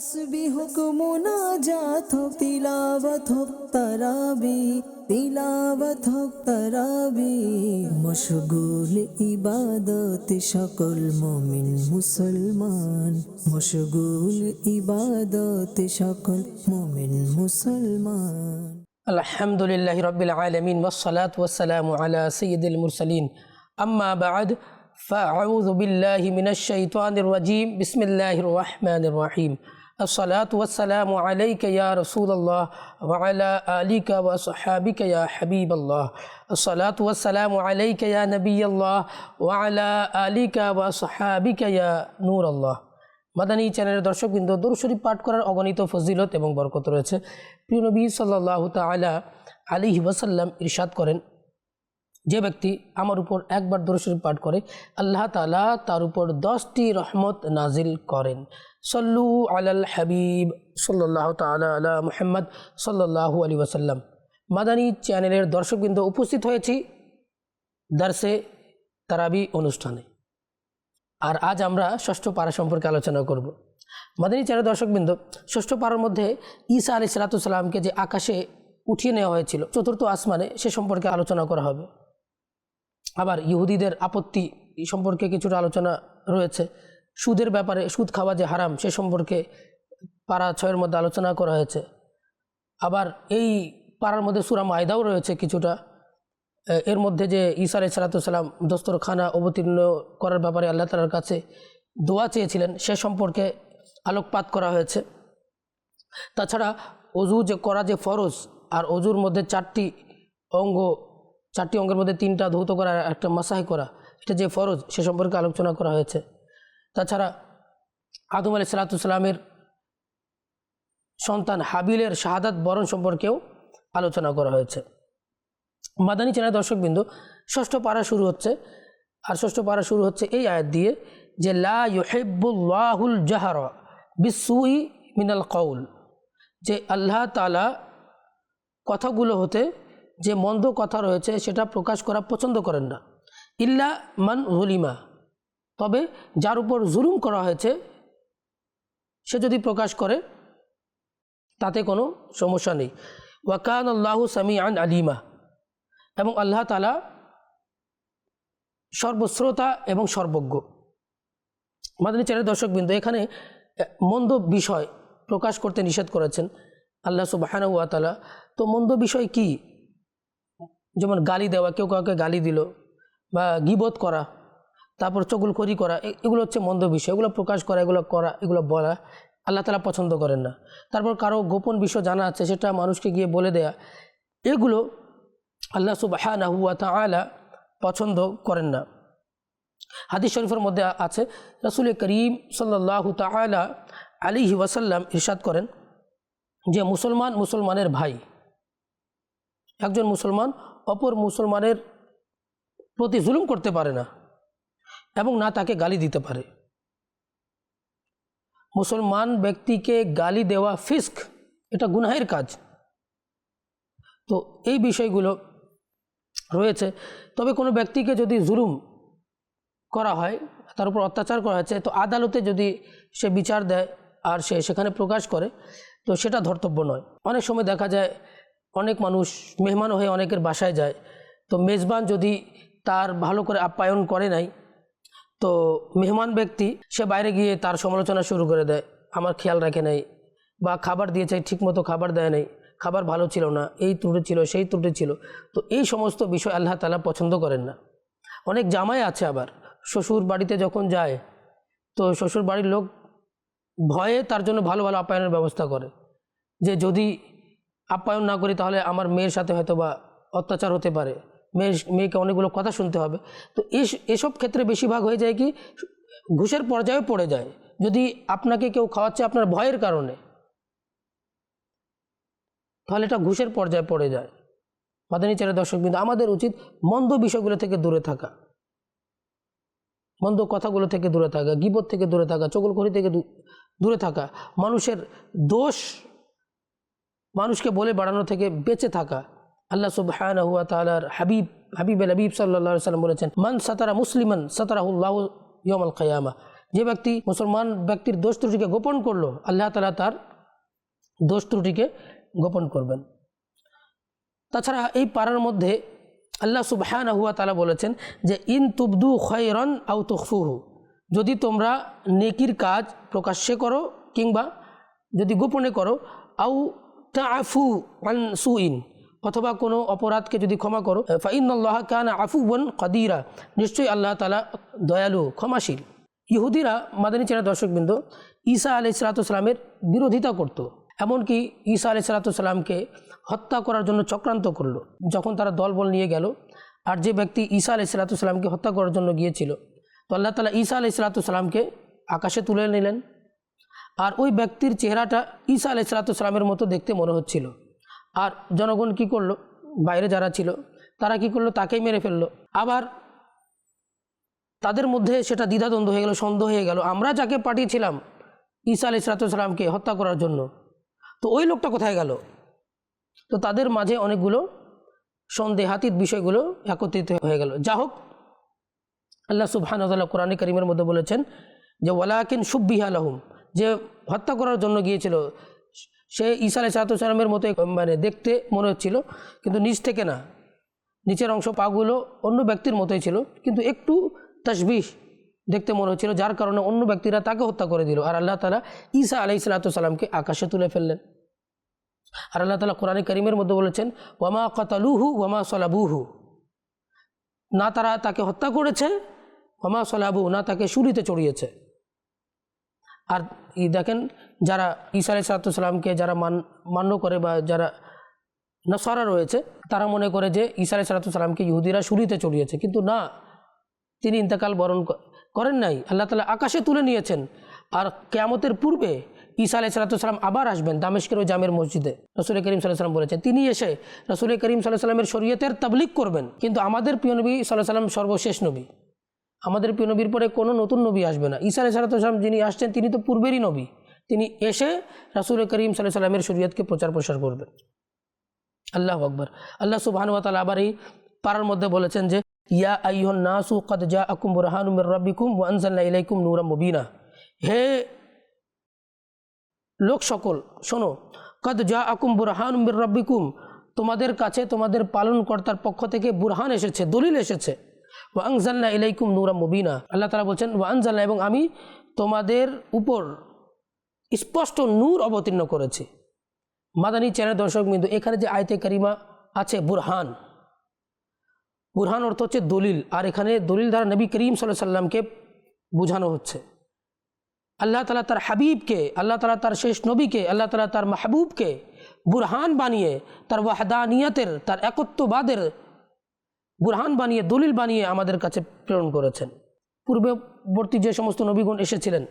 তসবি হোক মোনাজাত হোক তিলাবত হোক তারাবি তিলাবত হোক তারাবি মশগুল ইবাদত সকল মমিন মুসলমান মশগুল ইবাদত সকল মমিন মুসলমান الحمد لله رب العالمين والصلاة والسلام على سيد المرسلين أما بعد فأعوذ بالله من الشيطان الرجيم بسم الله الرحمن الرحيم الصلاة والسلام عليك يا رسول الله وعلى آلك وصحابك يا حبيب الله الصلاة والسلام عليك يا نبي الله وعلى آلك وصحابك يا نور الله মাদানী চ্যানেলের দর্শকবৃন্দ দরুশরীফ পাঠ করার অগণিত ফজিলত এবং বরকত রয়েছে প্রিয় নবী সাল্লাহ তালা আলী ওয়াসাল্লাম ইরশাদ করেন যে ব্যক্তি আমার উপর একবার দরুশরীফ পাঠ করে, আল্লাহ তালা তার উপর দশটি রহমত নাজিল করেন। সল্লু আলাল হাবিব সাল্লাহ তালা আলা মুহাম্মদ সাল্লাহু আলী ওসাল্লাম মাদানী চ্যানেলের দর্শকবৃন্দ উপস্থিত হয়েছি দার্সে তারাবি অনুষ্ঠানে। আর আজ আমরা ষষ্ঠ পাড়া সম্পর্কে আলোচনা করব। মাদানী চারের দর্শকবৃন্দ, ষষ্ঠ পাড়ার মধ্যে ঈসা আলি সালাতামকে যে আকাশে উঠিয়ে নেওয়া হয়েছিল, চতুর্থ আসমানে সে সম্পর্কে আলোচনা করা হবে। আবার ইহুদিদের আপত্তি সম্পর্কে কিছুটা আলোচনা রয়েছে। সুদের ব্যাপারে, সুদ খাওয়া যে হারাম, সে সম্পর্কে পাড়া ছয়ের মধ্যে আলোচনা করা হয়েছে। আবার এই পাড়ার মধ্যে সুরা মায়দাও রয়েছে কিছুটা। এর মধ্যে যে ঈসা সালাতাম দস্তরখানা অবতীর্ণ করার ব্যাপারে আল্লাহ তালার কাছে দোয়া চেয়েছিলেন, সে সম্পর্কে আলোকপাত করা হয়েছে। তাছাড়া অজু যে করা যে ফরজ, আর অজুর মধ্যে চারটি অঙ্গ চারটি অঙ্গের মধ্যে তিনটা ধৌত করা, একটা মাসাহি করা, এটা যে ফরজ, সে সম্পর্কে আলোচনা করা হয়েছে। তাছাড়া আদম আলি সালাতামের সন্তান হাবিলের শাহাদাত বরণ সম্পর্কেও আলোচনা করা হয়েছে। মাদানী চ্যানেল দর্শকবৃন্দ, ষষ্ঠ পাড়া শুরু হচ্ছে, আর ষষ্ঠ পাড়া শুরু হচ্ছে এই আয়াত দিয়ে যে, লা জাহার বিসুই মিনাল কৌল যে আল্লাহ তালা কথাগুলো হতে যে মন্দ কথা রয়েছে সেটা প্রকাশ করা পছন্দ করেন না। ইল্লা মান হুলিমা তবে যার উপর জুলুম করা হয়েছে, সে যদি প্রকাশ করে, তাতে কোনো সমস্যা নেই। ওয়াকান আল্লাহু সামি আন আলিমা। এবং আল্লাহ তালা সর্বশ্রোতা এবং সর্বজ্ঞ। মাদানী চ্যানেল দর্শকবৃন্দ, এখানে মন্দ বিষয় প্রকাশ করতে নিষেধ করেছেন আল্লাহ সুবাহানা ওয়া তালা তো মন্দ বিষয় কি? যেমন গালি দেওয়া, কেউ কাউকে গালি দিল বা গিবোধ করা, তারপর চগুলখড়ি করা, এ- এগুলো হচ্ছে মন্দ বিষয়। এগুলো প্রকাশ করা, এগুলো করা, এগুলো বলা আল্লাহ তালা পছন্দ করেন না। তারপর কারও গোপন বিষয় জানা আছে, সেটা মানুষকে গিয়ে বলে দেয়া, এগুলো আল্লাহ সুবাহানা হুয়া তা তালা পছন্দ করেন না। হাদিস শরীফের মধ্যে আছে, রসুল করিম সাল্লাহ তালা আলী ওয়াসাল্লাম ইরশাদ করেন যে মুসলমান মুসলমানের ভাই, একজন মুসলমান অপর মুসলমানের প্রতি জুলুম করতে পারে না এবং না তাকে গালি দিতে পারে। মুসলমান ব্যক্তিকে গালি দেওয়া ফিস্ক, এটা গুনাহের কাজ। তো এই বিষয়গুলো রয়েছে। তবে কোনো ব্যক্তিকে যদি জুলুম করা হয়, তার উপর অত্যাচার করা হয়েছে, তো আদালতে যদি সে বিচার দেয় আর সে সেখানে প্রকাশ করে, তো সেটা ধর্তব্য নয়। অনেক সময় দেখা যায় অনেক মানুষ মেহমান হয়ে অনেকের বাসায় যায়। তো মেজবান যদি তার ভালো করে আপ্যায়ন করে নাই, তো মেহমান ব্যক্তি সে বাইরে গিয়ে তার সমালোচনা শুরু করে দেয়, আমার খেয়াল রাখে নাই বা খাবার দিয়েছে, ঠিকমতো খাবার দেয় নাই, খাবার ভালো ছিল না, এই ত্রুটি ছিল, সেই ত্রুটি ছিল। তো এই সমস্ত বিষয় আল্লাহ তালা পছন্দ করেন না। অনেক জামাই আছে আবার, শ্বশুর বাড়িতে যখন যায়, তো শ্বশুর বাড়ির লোক ভয়ে তার জন্য ভালো ভালো আপ্যায়নের ব্যবস্থা করে। যে যদি আপ্যায়ন না করি তাহলে আমার মেয়ের সাথে হয়তো বা অত্যাচার হতে পারে। মেয়ের মেয়েকে অনেকগুলো কথা শুনতে হবে। তো এস- এসব ক্ষেত্রে বেশিরভাগ হয়ে যায় কি, ঘুষের পর্যায়ে পড়ে যায়। যদি আপনাকে কেউ খাওয়াচ্ছে আপনার ভয়ের কারণে, তাহলে এটা ঘুষের পর্যায়ে পড়ে যায়। মাদানী দর্শক কিন্তু আমাদের উচিত মন্দ বিষয়গুলো থেকে দূরে থাকা। মন্দ কথাগুলো থেকে দূরে থাকা, গিবত থেকে দূরে থাকা, চগলখড়ি থেকে দূরে থাকা। মানুষের দোষ মানুষকে বলে বাড়ানো থেকে বেঁচে থাকা। আল্লাহ সুবহানাহু ওয়া তাআলার হাবিব হাবিব আল হাবিব আলাইহি সাল্লাম বলেছেন, মান সাতারা মুসলিমান সাতারাহুল্লাহু ইয়াউমাল কিয়ামা। যে ব্যক্তি মুসলমান ব্যক্তির দোষ ত্রুটিকে গোপন করল, আল্লাহ তালা তার দোষ ত্রুটিকে গোপন করবেন। তাছাড়া এই পাড়ার মধ্যে আল্লাহ সুবহান হুয়া তালা বলেছেন যে, ইন তুবদু খয়রন আউ তুফুহু যদি তোমরা নেকির কাজ প্রকাশ্যে করো কিংবা যদি গোপনে করো আউ তাফু আন সুইন, অথবা কোনো অপরাধকে যদি ক্ষমা করো ফাইন্নআল্লাহ কান আফুবন কদিরা, নিশ্চয়ই আল্লাহ তালা দয়ালু, ক্ষমাশীল ইহুদিরা মাদানী চেনা দর্শকবৃন্দ, ঈসা আলি সালাতামের বিরোধিতা করত। এমনকি ঈসা আলি সালাতামকে হত্যা করার জন্য চক্রান্ত করল, যখন তারা দলবল নিয়ে গেল, আর যে ব্যক্তি ঈসা আলি সালাতামকে হত্যা করার জন্য গিয়েছিল, তো আল্লাহ তালা ঈসা আলি সালাতামকে আকাশে তুলে নিলেন আর ওই ব্যক্তির চেহারাটা ঈসা আলি সালাতামের মতো দেখতে মনে হচ্ছিল। আর জনগণ কি করল? বাইরে যারা ছিল, তারা কি করল? তাকেই মেরে ফেলল। আবার তাদের মধ্যে সেটা দ্বিধাদ্বন্দ্ব হয়ে গেল, সন্দেহ হয়ে গেল। আমরা যাকে পাঠিয়েছিলাম ঈসা আলি সালাতামকে হত্যা করার জন্য, তো ওই লোকটা কোথায় গেল? তো তাদের মাঝে অনেকগুলো সন্দেহাতীত বিষয়গুলো একত্রিত হয়ে গেল। যা হোক, আল্লাহ সুবহানাল্লাহ কোরআন করিমের মধ্যে বলেছেন যে, ওয়ালাকিন সুব্বিহা আলহুম যে হত্যা করার জন্য গিয়েছিল, সে ঈসা আলাই সালাতামের মতো মানে দেখতে মনে হচ্ছিল, কিন্তু নিচ থেকে না। নিচের অংশ পাগুলো অন্য ব্যক্তির মতোই ছিল, কিন্তু একটু তসবিশ দেখতে মনে হচ্ছিল, যার কারণে অন্য ব্যক্তিরা তাকে হত্যা করে দিল। আর আল্লাহ তালা ঈসা আলাই সালাতামকে আকাশে তুলে ফেললেন। আর আল্লাহ তালা কোরআন করিমের মধ্যে বলেছেন, ওয়ামা কতালুহু, ওয়ামা সলাবুহু। না তারা তাকে হত্যা করেছে, ওয়ামা সলাবু না তাকে সুরিতে চড়িয়েছে। আর এই দেখেন, যারা ঈসা সালাতামকে যারা মান, মান্য করে বা যারা নসারা রয়েছে, তারা মনে করে যে ঈসা সালাতামকে ইহুদিরা শুরুতে চড়িয়েছে। কিন্তু না, তিনি ইন্তেকাল বরণ করেন নাই। আল্লাহ তালা আকাশে তুলে নিয়েছেন। আর কেয়ামতের পূর্বে ঈসা আলাই সালাতাম আবার আসবেন দামেশকের ওই জামের মসজিদে। রসুল করিম সাল্লাহ সাল্লাম বলেছেন, তিনি এসে রসুল করিম সাল্লাহ সাল্লামের শরীয়তের তাবলিক করবেন। কিন্তু আমাদের প্রিয় নবী সাল্লাহ সাল্লাম সর্বশেষ নবী। আমাদের প্রিয় নবীর পরে কোনো নতুন নবী আসবে না। ঈসা আলাই সালাতাম যিনি আসছেন, তিনি তো পূর্বেরই নবী। তিনি এসে রাসুল করিম সাল্লাহ সাল্লামের শরীয়তকে প্রচার প্রসার করবেন। আল্লাহ আকবর। আল্লাহ সুবাহানুয়াতাল আবার এই পাড়ার মধ্যে বলেছেন যে, ইয়া আইহন নাসু কদ জা আকুম বুরহানুমের রব্বিকুম ওয়ানজাল্লা ইলাইকুম নুরা মুবিনা। হে লোক সকল, শোনো, কদ জা আকুম বুরহানুমের রব্বিকুম, তোমাদের কাছে তোমাদের পালনকর্তার পক্ষ থেকে বুরহান এসেছে, দলিল এসেছে। ওয়াংজাল্লা ইলাইকুম নুরা মুবিনা আল্লাহ তালা বলছেন ওয়ানজাল্লা এবং আমি তোমাদের উপর স্পষ্ট নূর অবতীর্ণ করেছি। মাদানী চ্যানেল দর্শক বিন্দু, এখানে যে আয়তে কারিমা আছে, বুরহান। বুরহান অর্থ হচ্ছে দলিল, আর এখানে দলিল দ্বারা নবী করিম সাল্লাহ সাল্লামকে বোঝানো হচ্ছে। আল্লাহ তালা তার হাবিবকে, আল্লাহ তালা তার শেষ নবীকে, আল্লাহ তালা তার মাহবুবকে বুরহান বানিয়ে, তার ওয়াহদানিয়তের, তার একত্ববাদের বুরহান বানিয়ে, দলিল বানিয়ে আমাদের কাছে প্রেরণ করেছেন। পূর্ববর্তী যে সমস্ত নবীগুণ এসেছিলেন,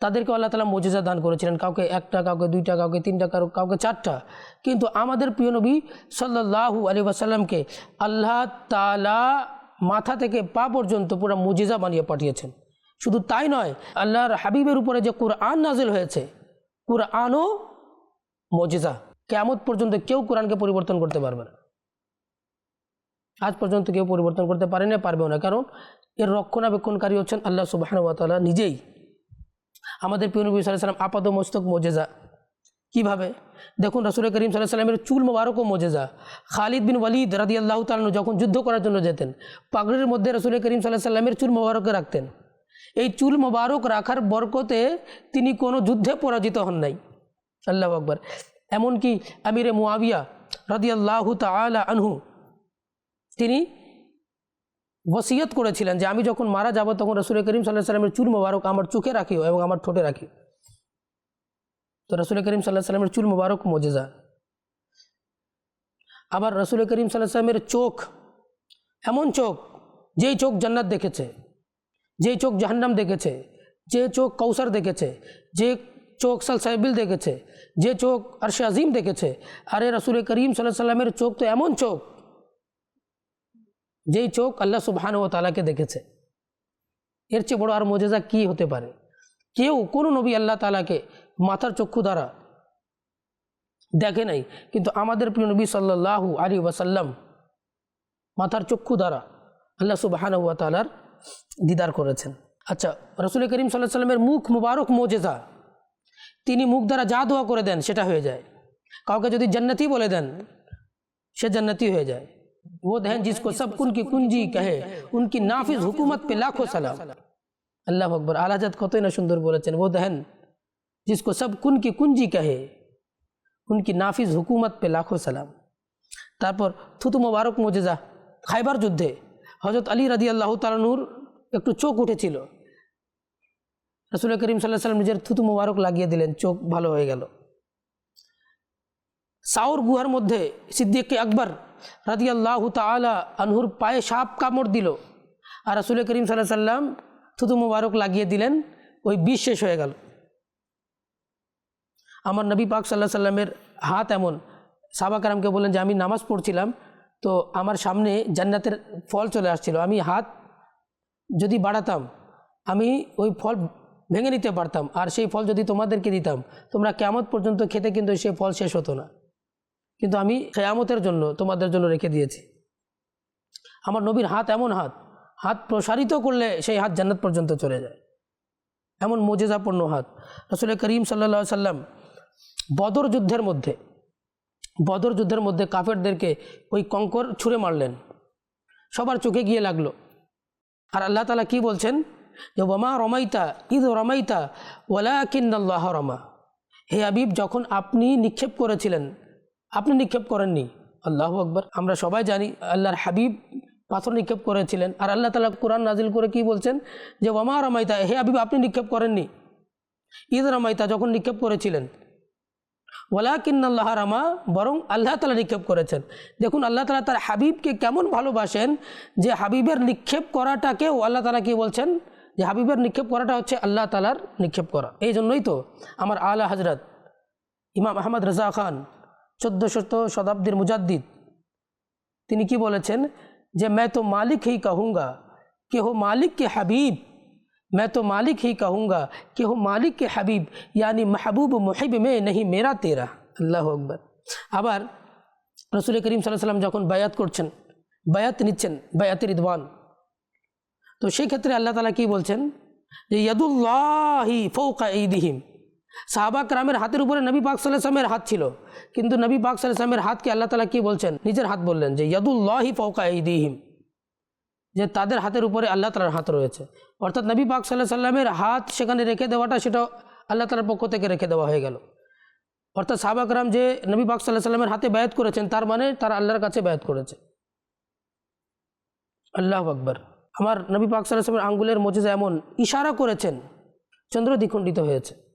তাদেরকে আল্লাহ তালা মজিজা দান করেছিলেন। কাউকে একটা, কাউকে দুইটা, কাউকে তিনটা, কারও কাউকে চারটা। কিন্তু আমাদের প্রিয় নবী সাল্লাহু আলী ওয়াসাল্লামকে আল্লাহ তালা মাথা থেকে পা পর্যন্ত পুরো মুজিজা বানিয়ে পাঠিয়েছেন। শুধু তাই নয়, আল্লাহর হাবিবের উপরে যে কোরআন নাজিল হয়েছে, কোরআনও মজিজা কেমত পর্যন্ত কেউ কোরআনকে পরিবর্তন করতে পারবে না। আজ পর্যন্ত কেউ পরিবর্তন করতে পারে না পারবেও না। কারণ এর রক্ষণাবেক্ষণকারী হচ্ছেন আল্লাহ সুবাহানুয়াতালা নিজেই। আমাদের প্রিয় নবী সাল্লাহ সাল্লাম আপাদ মস্তক মোজেজা। কীভাবে? দেখুন রসুল করিম সাল্লাহ সাল্লামের চুল মোবারকও মোজেজা। খালিদ বিন ওয়ালিদ রাদি আল্লাহ তালু যখন যুদ্ধ করার জন্য যেতেন, পাগড়ির মধ্যে রসুল করিম সাল্লাহ সাল্লামের চুল মোবারককে রাখতেন। এই চুল মোবারক রাখার বরকতে তিনি কোনো যুদ্ধে পরাজিত হন নাই। আল্লাহ আকবর। এমনকি আমিরে মুআবিয়া রাদি আল্লাহ তালা আনহু তিনি ওসিয়ত করেছিলেন যে আমি যখন মারা যাব তখন রসুল করিম সাল্লাহ সাল্লামের চুল মোবারক আমার চোখে রাখিও এবং আমার ঠোঁটে রাখি। তো রসুল করিম সাল্লাহ সাল্লামের চুল মোবারক মজেজা। আবার রসুল করিম সাল্লাহ সাল্লামের চোখ, এমন চোখ, যেই চোখ জান্নাত দেখেছে, যেই চোখ জাহান্নাম দেখেছে, যে চোখ কৌসার দেখেছে, যে চোখ সাল সাহেবিল দেখেছে, যে চোখ আরশে আজিম দেখেছে, আরে রসুল করিম সাল্লাহ সাল্লামের চোখ তো এমন চোখ যেই চোখ আল্লাহ সুবহান ও তালাকে দেখেছে, এর চেয়ে বড় আর মজেজা কি হতে পারে? কেউ, কোনো নবী আল্লাহ তালাকে মাথার চক্ষু দ্বারা দেখে নাই, কিন্তু আমাদের প্রিয় নবী সাল্লাহু আলী ওয়াসাল্লাম মাথার চক্ষু দ্বারা আল্লাহ সুবাহান ওয়া তালার দিদার করেছেন। আচ্ছা রসুল করিম সাল্লাহ সাল্লামের মুখ মুবারক মোজেজা, তিনি মুখ দ্বারা যা দোয়া করে দেন সেটা হয়ে যায়। কাউকে যদি জান্নাতি বলে দেন, সে জান্নাতি হয়ে যায়। वो दहन जिसको सब कुन की कुंजी कहे उनकी नाफिज हुकूमत पे लाखों सलाम আল্লাহ আকবর আলাজাদ কতই না সুন্দর বলেছেন ও দহন जिसको सब कुन की कुंजी कहे उनकी नाफिज हुकूमत पे लाखों सलाम তারপর থুতু মোবারক মোজেজা খাইবার যুদ্ধে হজরত আলী রাদি আল্লাহ তালানুর একটু চোখ উঠেছিল রসুল করিম সাল্লাহ সাল্লাম নিজের থুতু মোবারক লাগিয়ে দিলেন চোখ ভালো হয়ে গেল সাউর গুহার মধ্যে সিদ্দিক আকবর রাদি আল্লাহ তালা আনহুর পায়ে সাপ কামড় দিল। আর রসুল করিম সাল্লাহ সাল্লাম থুতু মোবারক লাগিয়ে দিলেন, ওই বিষ শেষ হয়ে গেল। আমার নবী পাক সাল্লাহ সাল্লামের হাত এমন। সাবাকারামকে বললেন যে, আমি নামাজ পড়ছিলাম, তো আমার সামনে জান্নাতের ফল চলে আসছিল। আমি হাত যদি বাড়াতাম, আমি ওই ফল ভেঙে নিতে পারতাম। আর সেই ফল যদি তোমাদেরকে দিতাম, তোমরা কেমত পর্যন্ত খেতে কিন্তু সেই ফল শেষ হতো না। কিন্তু আমি কেয়ামতের জন্য তোমাদের জন্য রেখে দিয়েছি। আমার নবীর হাত এমন হাত হাত প্রসারিত করলে সেই হাত জান্নাত পর্যন্ত চলে যায়। এমন মজেজাপূর্ণ হাত। রসুল করিম সাল্লা সাল্লাম বদর যুদ্ধের মধ্যে, বদর যুদ্ধের মধ্যে কাফেরদেরকে ওই কঙ্কর ছুঁড়ে মারলেন। সবার চোখে গিয়ে লাগল। আর আল্লাহ তালা কি বলছেন? যে ওমা রমাইতা ঈদ রমাইতা ওলা কিন্দাল্লাহ রমা। হে আবিব যখন আপনি নিক্ষেপ করেছিলেন আপনি নিক্ষেপ করেননি। আল্লাহ আকবর। আমরা সবাই জানি আল্লাহর হাবিব পাথর নিক্ষেপ করেছিলেন। আর আল্লাহ তালা কোরআন নাজিল করে কি বলছেন? যে ওমা রমাইতা হে হাবিব, আপনি নিক্ষেপ করেননি। ঈদ রামাইতা যখন নিক্ষেপ করেছিলেন। ওয়ালাকিন আল্লাহ রামা, বরং আল্লাহ তালা নিক্ষেপ করেছেন। দেখুন, আল্লাহ তালা তার হাবিবকে কেমন ভালোবাসেন যে, হাবিবের নিক্ষেপ করাটাকেও আল্লাহ তালা কি বলছেন? যে, হাবিবের নিক্ষেপ করাটা হচ্ছে আল্লাহ তালার নিক্ষেপ করা। এই জন্যই তো আমার আলা হজরত ইমাম আহমদ রাজা খান চোদ্দোশত শতাব্দীর মুজাদ্দিদ তিনি কি বলেছেন যে मैं तो मालिक ही कहूँगा कि हो मालिक के हबीब मैं तो मालिक ही कहूँगा कि हो मालिक के हबीब यानी महबूब मुहिब में नहीं मेरा तेरा আল্লাহ আকবর আবার রসুল করিম সাল্লাহ সাল্লাম যখন বায়াত করছেন বায়াত নিচ্ছেন বায়াতের ইদওয়ান তো সেই ক্ষেত্রে আল্লাহ তালা কি বলছেন যে ইয়াদুল্লাহি ফৌকা ঈদিহিম সাহাবা রামের হাতের উপরে নবী পাক সাল্লামের হাত ছিল। কিন্তু নবী পাক সাল্লামের হাতকে আল্লাহ তালা কি বলছেন? নিজের হাত বললেন যে, ইয়াদুল্লাহি ফৌকা ঈদিহিম যে তাদের হাতের উপরে আল্লাহ তালার হাত রয়েছে। অর্থাৎ নবী পাক সাল্লাহ সাল্লামের হাত সেখানে রেখে দেওয়াটা, সেটা আল্লাহ তালার পক্ষ থেকে রেখে দেওয়া হয়ে গেল। অর্থাৎ সাহাবাক রাম যে নবী পাক সাল্লাহ সাল্লামের হাতে ব্যয়াত করেছেন, তার মানে তারা আল্লাহর কাছে ব্যয়াত করেছে। আল্লাহ আকবর। আমার নবী পাক সাল্লাহ সাল্লামের আঙ্গুলের মজেজা এমন ইশারা করেছেন, চন্দ্র দ্বিখণ্ডিত হয়েছে।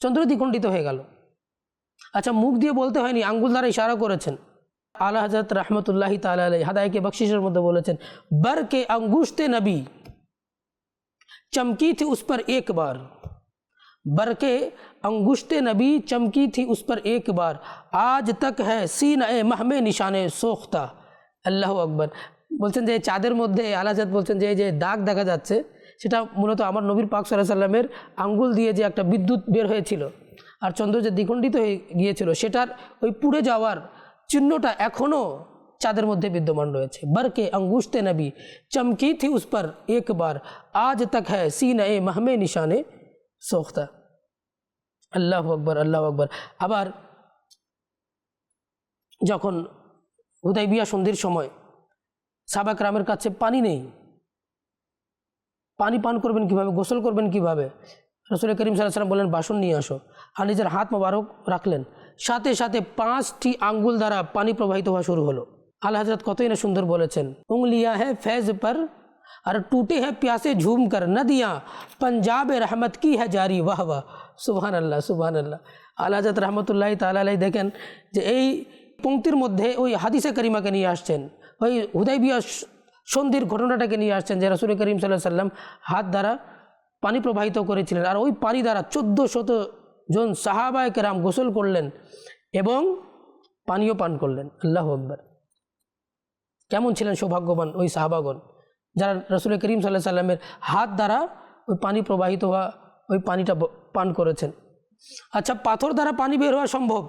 চন্দ্র দ্বিখণ্ডিত হয়ে গেল। আচ্ছা মুখ দিয়ে বলতে হয়নি, আঙ্গুল দ্বারা ইশারা করেছেন। আলা হজরত রহমতুল্লাহি তালাই হাদায়কে বকশিসের মধ্যে বলেছেন বর কে আঙ্গুশতে নবী চমকি থি উস পর একবার বর। কে अंगुश्त নবী চমকি थी उस पर एक बार आज तक है सीन ए সোখতা। আল্লাহ আকবর। বলছেন যে চাঁদের মধ্যে আলাজাত বলছেন যে যে দাগ দেখা যাচ্ছে সেটা মূলত আমার নবীর পাক সাল্লাহ সাল্লামের আঙ্গুল দিয়ে যে একটা বিদ্যুৎ বের হয়েছিল, আর চন্দ্র যে দ্বিখণ্ডিত হয়ে গিয়েছিল, সেটার ওই পুড়ে যাওয়ার চিহ্নটা এখনও চাঁদের মধ্যে বিদ্যমান রয়েছে। বরকে আঙ্গুশতে নবী, চমকি থি উস পর একবার আজ তক হ্যাঁ সিন এ মাহমে নিশানে সোখতা। আল্লাহ আকবর আল্লাহ আকবর। আবার যখন হুদাইবিয়া সন্ধির সময় সাবাক রামের কাছে পানি নেই পানি পান করবেন কীভাবে, গোসল করবেন কীভাবে? রসুল করিম সাল্লাম বললেন বাসন নিয়ে আসো। আর নিজের হাত মোবারক রাখলেন। সাথে সাথে পাঁচটি আঙ্গুল দ্বারা পানি প্রবাহিত হওয়া শুরু হলো। আল্লাহ হজরত কতই না সুন্দর বলেছেন, উংলিয়া হ্যাঁ ফেজ পর, আর টুটে হ্যাঁ প্যাসে ঝুম কর, নদিয়া, পঞ্জাব রহমত কি হ্যাঁ জারি, বাহ বাহ। সুবহান আল্লাহ সুবহান আল্লাহ আল্লাহ হজরত রহমতুল্লাহ তালাই দেখেন যে এই পঙ্ক্তির মধ্যে ওই হাদিসে করিমাকে নিয়ে আসছেন। ওই হুদাইবিয়া সন্ধির ঘটনাটাকে নিয়ে আসছেন যে রসুল করিম সাল্লাহ সাল্লাম হাত দ্বারা পানি প্রবাহিত করেছিলেন। আর ওই পানি দ্বারা চোদ্দ শত জন সাহাবায় কেরাম গোসল করলেন এবং পানীয় পান করলেন। আল্লাহ আকবর। কেমন ছিলেন সৌভাগ্যবান ওই সাহাবাগণ যারা রসুল করিম সাল্লাহ সাল্লামের হাত দ্বারা ওই পানি প্রবাহিত হওয়া, ওই পানিটা পান করেছেন। আচ্ছা পাথর দ্বারা পানি বের হওয়া সম্ভব?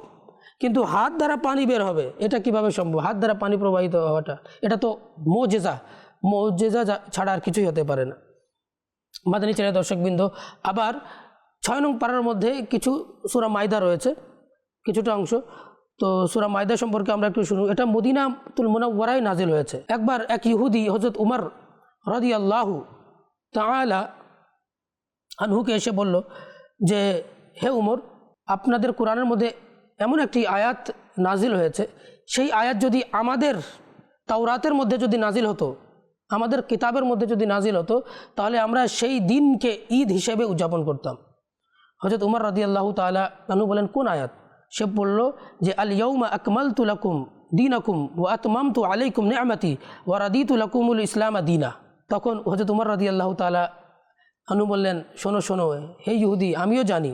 কিন্তু হাত দ্বারা পানি বের হবে, এটা কীভাবে সম্ভব? হাত দ্বারা পানি প্রবাহিত হওয়াটা। এটা তো মোজেজা। মোজেজা ছাড়া আর কিছুই হতে পারে না। মাদানী চ্যানেল দর্শকবৃন্দ, আবার ছয় নং পাড়ার মধ্যে কিছু সুরা মায়দা রয়েছে, কিছুটা অংশ। তো সুরা মায়দা সম্পর্কে আমরা একটু শুনুন এটা মদিনা তুল মোনাওয়ারাই নাজিল হয়েছে। একবার এক ইহুদি হজরত উমর রদি আল্লাহু তালা আনহুকে এসে বলল যে, হে উমর, আপনাদের কোরআনের মধ্যে এমন একটি আয়াত নাজিল হয়েছে। সেই আয়াত যদি আমাদের তাওরাতের মধ্যে যদি নাজিল হতো, আমাদের কিতাবের মধ্যে যদি নাজিল হতো, তাহলে আমরা সেই দিনকে ঈদ হিসেবে উদযাপন করতাম। হজরত উমর রাদি আল্লাহ তালা আনু বলেন, কোন আয়াত? সে বলল যে আল ইয়ৌমা আকমাল তুলাকুম দিন আকুম ও আতমাম তু আলাইকুম নেয়ামাতি ও রাদি তুলাকুমুল ইসলামা দিনা। তখন হজরত উমর রাদি আল্লাহ তালা আনু বললেন, শোনো শোনো, হে ইহুদি, আমিও জানি,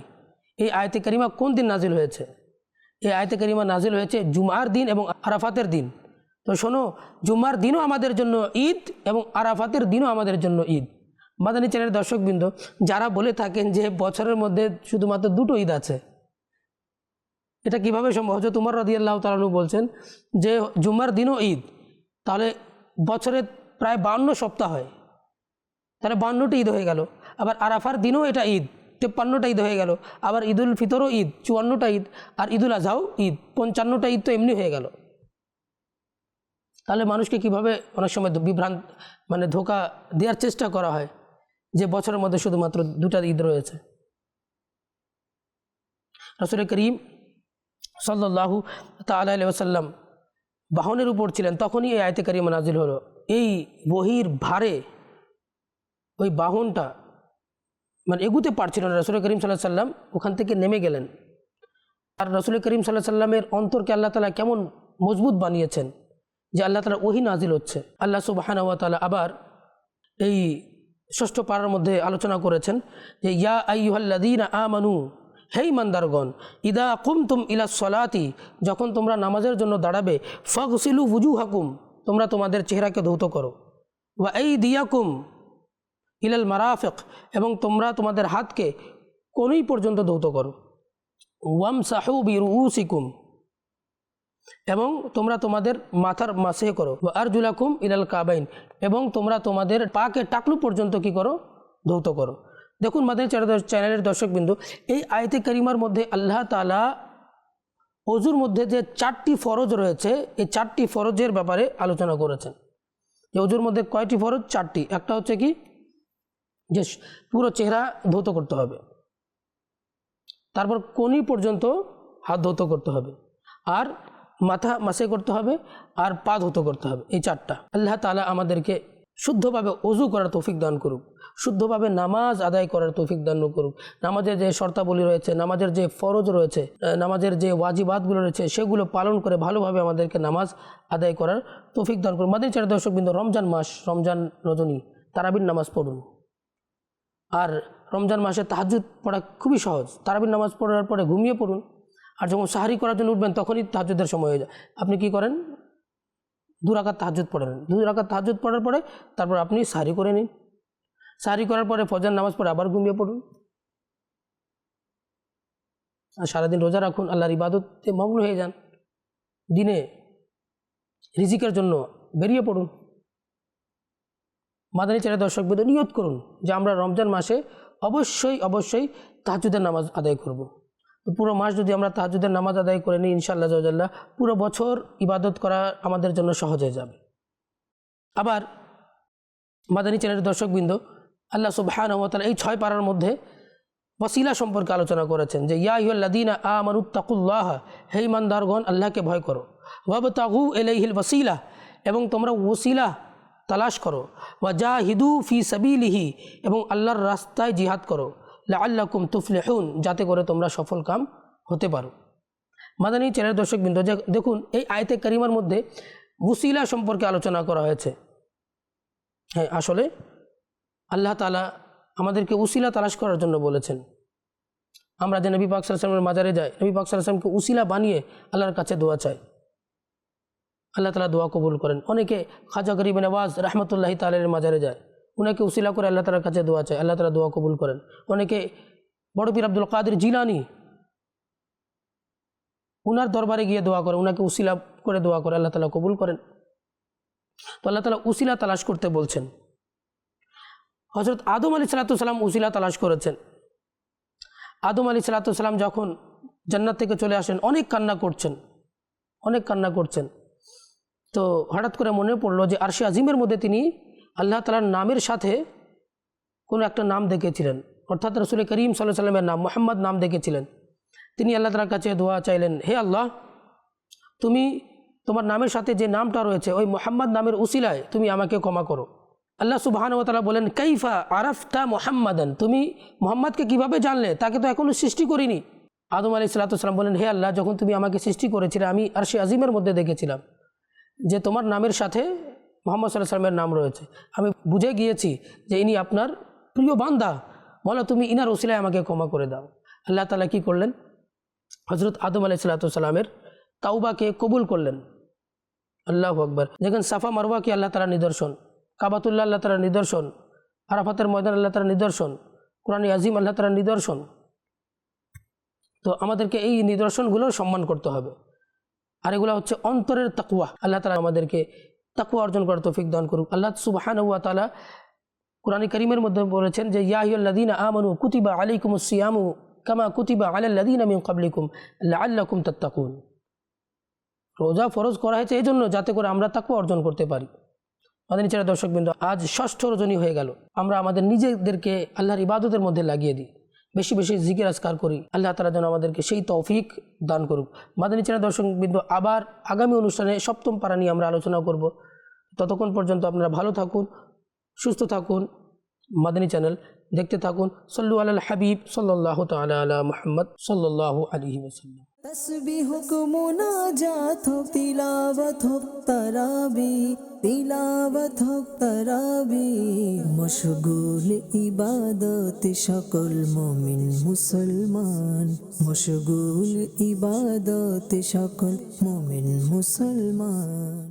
এই আয়তে করিমা কোন দিন নাজিল হয়েছে? এই আয়তে করিমা নাজিল হয়েছে জুমার দিন এবং আরাফাতের দিন। তো শোনো, জুমার দিনও আমাদের জন্য ঈদ এবং আরাফাতের দিনও আমাদের জন্য ঈদ। মাদানী চ্যানেলের দর্শকবৃন্দ, যারা বলে থাকেন যে বছরের মধ্যে শুধুমাত্র দুটো ঈদ আছে, এটা কীভাবে সম্ভব? হচ্ছে তোমার রদিয়াল্লাহ তালু বলছেন যে জুম্মার দিনও ঈদ, তাহলে বছরে প্রায় বান্ন সপ্তাহ হয়। তাহলে বান্নটি ঈদ হয়ে গেল। আবার আরাফার দিনও এটা ঈদ। তেপ্পান্নটা ঈদ হয়ে গেল। আবার ঈদুল ফিতরও ঈদ, চুয়ান্নটা ঈদ আর ঈদুল আজহাও ঈদ, পঞ্চান্নটা ঈদ তো এমনি হয়ে গেল। তাহলে মানুষকে কীভাবে অনেক সময় বিভ্রান্ত মানে ধোকা দেওয়ার চেষ্টা করা হয় যে বছরের মধ্যে শুধুমাত্র দুটা ঈদ রয়েছে? রসুল করিম সাল্লাহু তাল্লাহ ওসাল্লাম বাহনের উপর ছিলেন, তখনই এই আয়তে করিম নাজিল হলো। এই বহির ভারে ওই বাহনটা মানে এগুতে পারছিল না রসুল করিম সাল্লাহ সাল্লাম, ওখান থেকে নেমে গেলেন। আর রসুল করিম সাল্লাহ সাল্লামের অন্তরকে আল্লাহ তালা কেমন মজবুত বানিয়েছেন যে আল্লাহ তালা ওহি নাজিল হচ্ছে। আল্লাহ সুবাহানুয়া তালা আবার এই ষষ্ঠ পাড়ার মধ্যে আলোচনা করেছেন যে, ইয়া আইহাল্লাদিন আমানু হেই মান্দারগণ ইদা কুম তুম ইলা সলাতি, যখন তোমরা নামাজের জন্য দাঁড়াবে, ফগসিলু বুজু হাকুম তোমরা তোমাদের চেহারাকে ধৌত করো। বা এই দিয়াকুম ইলাল মারাফেক এবং তোমরা তোমাদের হাতকে কোনই পর্যন্ত ধৌত করো। ওয়াম সাহু বিরুসিকুম এবং তোমরা তোমাদের মাথার মাসে করো। আর জুলাকুম ইলাল কাবাইন এবং তোমরা তোমাদের পাকে টাকলু পর্যন্ত কি করো? ধৌত করো। দেখুন মাদের চ্যানেলের দর্শকবিন্দু, এই আয়তে করিমার মধ্যে আল্লাহ তালা অজুর মধ্যে যে চারটি ফরজ রয়েছে, এই চারটি ফরজের ব্যাপারে আলোচনা করেছেন। যে অজুর মধ্যে কয়টি ফরজ? চারটি। একটা হচ্ছে কি? যে পুরো চেহারা ধৌত করতে হবে। তারপর কোনি পর্যন্ত হাত ধৌত করতে হবে। আর মাথা মাসে করতে হবে, আর পা ধৌত করতে হবে, এই চারটা। আল্লাহ তালা আমাদেরকে শুদ্ধভাবে অজু করার তৌফিক দান করুক, শুদ্ধভাবে নামাজ আদায় করার তৌফিক দান করুক। নামাজের যে শর্তাবলী রয়েছে, নামাজের যে ফরজ রয়েছে নামাজের যে ওয়াজিবাদগুলো রয়েছে, সেগুলো পালন করে ভালোভাবে আমাদেরকে নামাজ আদায় করার তৌফিক দান করুন মাদের চার দর্শকবৃন্দ, রমজান মাস, রমজান রজনী, তারাবির নামাজ পড়ুন। আর রমজান মাসে তাহাজুদ পড়া খুবই সহজ। তারাবির নামাজ পড়ার পরে ঘুমিয়ে পড়ুন আর যখন সাহারি করার জন্য উঠবেন তখনই তাহাজুদের সময় হয়ে যায়। আপনি কি করেন? দু রাকাত তাহাজুদ পড়ে নেন। দু রাকাত তাহাজুদ পড়ার পরে তারপর আপনি সাহারি করে নিন। সাহারি করার পরে ফজর নামাজ পড়ে আবার ঘুমিয়ে পড়ুন। আর সারাদিন রোজা রাখুন, আল্লাহর ইবাদতে মগ্ন হয়ে যান। দিনে রিজিকের জন্য বেরিয়ে পড়ুন। মাদানী চ্যানেল দর্শক বিদ নিয়ত করুন, যে আমরা রমজান মাসে অবশ্যই অবশ্যই তাহাজুদের নামাজ আদায় করব। তো পুরো মাস যদি আমরা তাহাজুদের নামাজ আদায় করে নিই, ইনশাআল্লাহ জাল্লাহ, পুরো বছর ইবাদত করা আমাদের জন্য সহজ হয়ে যাবে আবার মাদানী চ্যানেলের দর্শকবৃন্দ, আল্লাহ সুবহান এই ছয় পাড়ার মধ্যে ওসিলা সম্পর্কে আলোচনা করেছেন যে, ইয়া ইহল্লাদিনা আ মানুত্তাকুল্লাহ হে ইমানদারগণ আল্লাহকে ভয় করো ওয়াব তাগু এলাইহিল ওসিলা এবং তোমরা ওসিলা তালাশ করো। ওয়া জা হিদু ফি সাবিলিহি, এবং আল্লাহর রাস্তায় জিহাদ করো। আল্লাকুম তুফলেহুন, যাতে করে তোমরা সফল কাম হতে পারো। মাদানী চ্যানেল দর্শকবৃন্দ দেখুন, এই আয়তে করিমার মধ্যে উসিলা সম্পর্কে আলোচনা করা হয়েছে। হ্যাঁ আসলে আল্লাহ তালা আমাদেরকে উসিলা তালাশ করার জন্য বলেছেন। আমরা যে নবী পাক সাল্লামের মাজারে যাই, নবী পাক সাল্লামকে উসিলা বানিয়ে আল্লাহর কাছে দোয়া চাই। আল্লাহ তালা দোয়া কবুল করেন। অনেকে খাজা গরিব নওয়াজ রহমতুল্লাহি তালের মাজারে যায়। উনাকে উসিলা করে আল্লাহ তালার কাছে দোয়া চায়। আল্লাহ তালা দোয়া কবুল করেন। অনেকে বড় পীর আব্দুল কাদের জিলানি, উনার দরবারে গিয়ে দোয়া করে, উনাকে উসিলা করে দোয়া করে আল্লাহ তালা কবুল করেন। তো আল্লাহ তালা উসিলা তালাশ করতে বলছেন। হজরত আদম আলী সালাতাম উসিলা তালাশ করেছেন। আদম আলী সালাতাম যখন জান্নাত থেকে চলে আসেন, অনেক কান্না করছেন। অনেক কান্না করছেন। তো হঠাৎ করে মনে পড়ল যে আরশি আজিমের মধ্যে তিনি আল্লাহ তালার নামের সাথে কোনো একটা নাম দেখেছিলেন। অর্থাৎ রসুল করিম সাল্লাহ সাল্লামের নাম, মোহাম্মদ নাম দেখেছিলেন। তিনি আল্লাহ তালার কাছে দোয়া চাইলেন, হে আল্লাহ, তুমি তোমার নামের সাথে যে নামটা রয়েছে, ওই মোহাম্মদ নামের উসিলায় তুমি আমাকে ক্ষমা করো। আল্লাহ সুবাহান তালা বলেন, কাইফা আরাফতা মোহাম্মদান? তুমি মোহাম্মদকে কীভাবে জানলে? তাকে তো এখনও সৃষ্টি করিনি। আদম আলি সাল্লাম বলেন, হে আল্লাহ, যখন তুমি আমাকে সৃষ্টি করেছিলে, আমি আরশি আজিমের মধ্যে দেখেছিলাম। যে তোমার নামের সাথে মোহাম্মদ সাল্লাহ সাল্লামের নাম রয়েছে। আমি বুঝে গিয়েছি যে ইনি আপনার প্রিয় বান্দা। বলো তুমি ইনার ওসিলায় আমাকে ক্ষমা করে দাও। আল্লাহ তালা কি করলেন? হজরত আদম আলাই সাল্লাতামের তাওবাকে কবুল করলেন। আল্লাহ আকবর। দেখেন সাফা মারওয়া কি আল্লাহ তালা নিদর্শন? কাবাতুল্লাহ আল্লাহ তালা নিদর্শন? আরাফাতের ময়দান আল্লাহ তালা নিদর্শন? কোরআন আজিম আল্লাহ তালা নিদর্শন? তো আমাদেরকে এই নিদর্শনগুলো সম্মান করতে হবে। আর এগুলো হচ্ছে অন্তরের তাকুয়া আল্লাহ তালা আমাদেরকে তাকুয়া অর্জন করার তৌফিক দান করুক। আল্লাহ সুবাহান তালা কোরআন করিমের মধ্যে বলেছেন যে ইয়াহিউল্লাদিন আমানু কুতিবা আলাইকুম সিয়ামু কামা কুতিবা আলাল্লাদিন আমিন কাবলিকুম আল্লাকুম তাত্তাকুন। রোজা ফরজ করা হয়েছে এই জন্য যাতে করে আমরা তাকুয়া অর্জন করতে পারি। আমাদের নিচের দর্শকবৃন্দ, আজ ষষ্ঠ রজনী হয়ে গেল। আমরা আমাদের নিজেদেরকে আল্লাহর ইবাদতের মধ্যে লাগিয়ে দিই। বেশি বেশি জিকির আজকার করি। আল্লাহ তালা যেন আমাদেরকে সেই তৌফিক দান করুক। মাদানী চ্যানেল দর্শকবৃন্দ আবার আগামী অনুষ্ঠানে সপ্তম পারা নিয়ে আমরা আলোচনা করব। ততক্ষণ পর্যন্ত আপনারা ভালো থাকুন, সুস্থ থাকুন। মাদানী চ্যানেল দেখতে থাকুন। সল্লু আল হাবিব সাল্লাহ তালা আলা মোহাম্মদ সাল্লাহ আলহি ওসাল্লাম তসবিহ মোনাজাত হোক তিলাবত হোক, তারাবি তিলাবত হোক, তারাবি। মশগুল ইবাদত সকল মমিন, মুসলমান। মশগুল ইবাদত সকল মমিন, মুসলমান।